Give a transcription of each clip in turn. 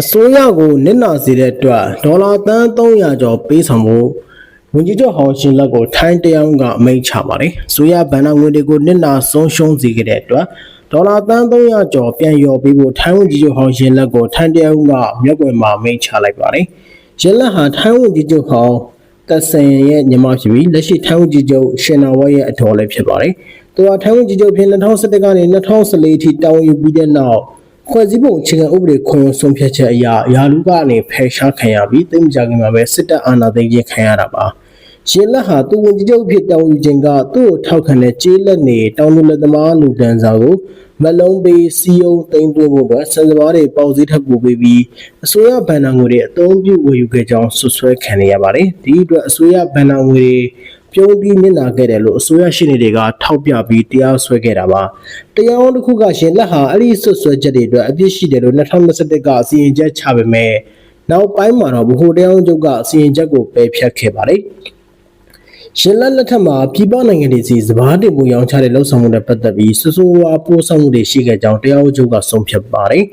အစိုးရကိုနစ်နာစေတဲ့အတွက်ဒေါ်လာသန်း300ကျော်ပေးဆောင်ဖို့ဝန်ကြီးချုပ်ဟောင်းရှင်လက်ကိုထိုင်းတရားရုံးကအမိန့်ချပါတယ်။ဆိုရဗန်နာငွေတွေကိုနစ်နာဆုံးရှုံးစေခဲ့တဲ့အတွက်ဒေါ်လာသန်း300ကျော်ပြန်လျော်ပေးဖို့ထိုင်းဝန်ကြီးချုပ်ဟောင်းရှင်လက်ကိုထိုင်းတရားရုံးကမြက်ွယ်မှာအမိန့်ချလိုက်ပါတယ်။ရှင်လက်ဟာထိုင်းဝန်ကြီးချုပ်ဟောင်းသက်ဆန်ရဲ့ညီမဖြစ်ပြီးလက်ရှိထိုင်းဝန်ကြီးချုပ်ရှင်နာဝဲရဲ့အတော်လည်းဖြစ်ပါတယ်။သူဟာထိုင်းဝန်ကြီးချုပ်ဖြစ်2017ကနေ2014အထိတာဝန်ယူပြီးတဲ့နောက် ဖွဲ့စည်းပုံအခြေခံဥပဒေခွင့်ဆုံးဖြတ်ချက်အရရာလူကနေဖယ်ရှားခံရပြီးတိတ်မကြခင်မှာပဲစစ်တပ်အာဏာသိမ်းခြင်းခံရတာပါ။ရှင်လက်ဟာသူဝန်ကြီးချုပ်ဖြစ်တောင်းယူခြင်းကသူ့ကိုထောက်ခံတဲ့ကျေးလက်နေတောင်းသူလက်သမားလူတန်းစားကိုမလုံးပေးစီယုံသိမ်းသွင်းဖို့အတွက်စံစမားတွေပေါစည်းထပ်ပို့ပေးပြီးအစိုးရဗန်နာငွေတွေအသုံးပြုဝယ်ယူခဲ့ကြောင်းဆွဆွဲခံနေရပါတယ်။ဒီအတွက်အစိုးရဗန်နာငွေတွေ ပြုံးပြီးနစ်နာခဲ့တယ်လို့အစိုးရရှိနေတွေကထောက်ပြပြီးတရားစွဲခဲ့တာပါတရားရုံးတစ်ခုကရှင်လက်ဟာအဲ့ဒီဆွဆွဲချက်တွေအတွက်အပြစ်ရှိတယ်လို့2021ကအစီရင်ချက်ချပေမဲ့နောက်ပိုင်းမှာတော့ဗဟိုတရားရုံးချုပ်ကအစီရင်ချက်ကိုပယ်ဖျက်ခဲ့ပါတယ်ရှင်လက်လက်ထက်မှာပြည်ပနိုင်ငံတွေစီစဘာတင်မှုရောင်းချတဲ့လှုပ်ဆောင်မှုနဲ့ပတ်သက်ပြီးစစိုးဝါပိုးဆောင်မှုတွေရှိခဲ့ကြောင်းတရားရုံးချုပ်ကဆုံးဖြတ်ပါတယ်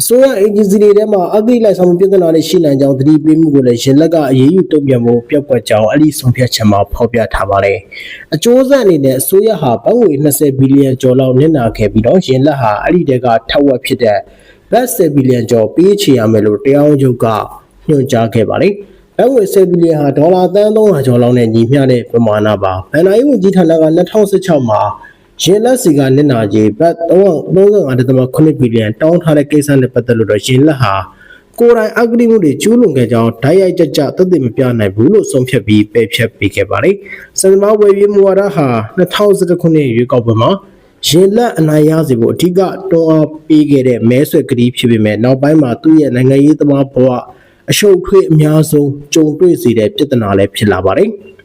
အစိုးရအေဂျင်စီတွေထဲမှာအဂိလိုက်ဆောင်မှုပြဿနာတွေရှိနိုင်ကြောင်းသတိပေးမှုကိုလည်းရင်လက်ကအရေးယူတုံ့ပြန်မှုပျောက်ကွက်ကြောင်းအဲ့ဒီဆုံးဖြတ်ချက်မှာဖော်ပြထားပါတယ်။အကျိုးဆက်အနေနဲ့အစိုးရဟာဘတ်ငွေ20ဘီလီယံကျော်လောက်နစ်နာခဲ့ပြီးတော့ရင်လက်ဟာအဲ့ဒီတဲကထက်ဝက်ဖြစ်တဲ့ဘတ်10ဘီလီယံကျော်ပေးချေရမယ်လို့တရားရုံးချုပ်ကညွှန်ကြားခဲ့ပါတယ်။ဘတ်ငွေ10ဘီလီယံဟာဒေါ်လာသန်း300ကျော်လောက်နဲ့ညီမျှတဲ့ပမာဏပါ။ဘန်နာရေးဝန်ကြီးဌာနက2016မှာ ရင်လက်စီကနစ်နာကြီးဘတ်335.8ဘီလီယံတောင်းထားတဲ့ကိစ္စနဲ့ပတ်သက်လို့တော့ရင်လက်ဟာကိုယ်တိုင်အဂတိမှုတွေကျူးလွန်ခဲ့ကြောင်းဓာတ်ရိုက်ကြကြသက်သေမပြနိုင်ဘူးလို့ဆုံးဖြတ်ပြီးပယ်ဖျက်ပေးခဲ့ပါတယ်။စံမဝယ်ပြေးမူဝါဒဟာ2011ခုနှစ်ရွေးကောက်ပွဲမှာရင်လက်အနိုင်ရစေဖို့အထူးကတွန်းအားပေးခဲ့တဲ့မဲဆွယ်ကတိဖြစ်ပေမဲ့နောက်ပိုင်းမှာသူ့ရဲ့နိုင်ငံရေးသမားဘဝအရှုပ်ထွေးအများဆုံးကြုံတွေ့စေတဲ့ပြဿနာလည်းဖြစ်လာပါတယ်။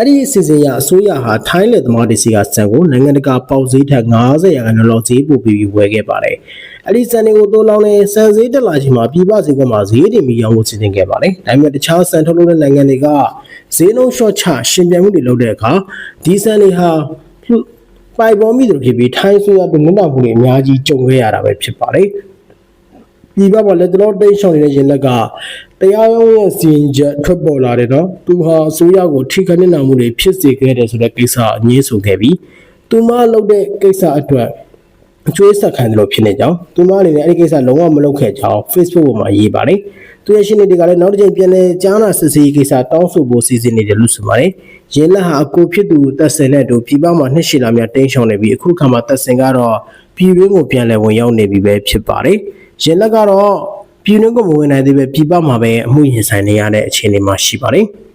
အဲ့ဒီအစီအစဉ်ရအစိုးရဟာထိုင်းလက်သမားတွေစီကစံကိုနိုင်ငံတကာပေါက်ဈေးထက်90ရာခိုင်နှုန်းလောက်ဈေးပို့ပြီးဝယ်ခဲ့ပါတယ်။အဲ့ဒီစံတွေကိုတိုးလောင်းနေစံဈေးတက်လာချိန်မှာပြည်ပဈေးကွက်မှာဈေးတင်ပြီးရောင်းဖို့စီစဉ်ခဲ့ပါတယ်။ဒါပေမဲ့တခြားစံထုတ်လုပ်တဲ့နိုင်ငံတွေကဈေးနှုန်း short ချရှင်ပြိုင်မှုတွေလုပ်တဲ့အခါဒီစံတွေဟာပိုင်ပေါ်မိတယ်ဖြစ်ပြီးထိုင်းဆိုရတဲ့နုနာမှုတွေအများကြီးကြုံခဲ့ရတာပဲဖြစ်ပါတယ်။ ပြည်ပမှာလက်တော်တိတ်ရှောင်နေတဲ့ရင်လက်ကတရားရုံးရဲ့စီရင်ချက်ထွက်ပေါ်လာတယ်နော်သူဟာအစိုးရကိုထိခိုက်နေတာမှုတွေဖြစ်စေခဲ့တယ်ဆိုတဲ့ကိစ္စအငြင်းဆိုခဲ့ပြီးသူမလုပ်တဲ့ကိစ္စအတွက်အကျွေးဆက်ခံတယ်လို့ဖြစ်နေကြောင်းသူမအနေနဲ့အဲ့ဒီကိစ္စလုံးဝမလုပ်ခဲ့ကြောင်း Facebook ပေါ်မှာရေးပါတယ်သူရဲ့ရှင်းနေတွေကလည်းနောက်တစ်ချိန်ပြန်လဲကြားနာစစ်ဆေးကိစ္စတောင်းဆိုဖို့စီစဉ်နေတယ်လို့ဆိုပါတယ်။ရင်းလက်ဟာအကိုဖြစ်သူတက်ဆင်တဲ့တို့ပြည်ပမှာနှစ်ရှည်လာများတင်းရှောင်နေပြီးအခုခါမှာတက်ဆင်ကတော့ပြည်တွင်းကိုပြန်လဲဝင်ရောက်နေပြီပဲဖြစ်ပါတယ်။ ရင်းလက်ကတော့ပြည်တွင်းကိုမဝင်နိုင်သေးပဲပြည်ပမှာပဲအမှုရင်ဆိုင်နေရတဲ့အခြေအနေမှာရှိပါတယ်။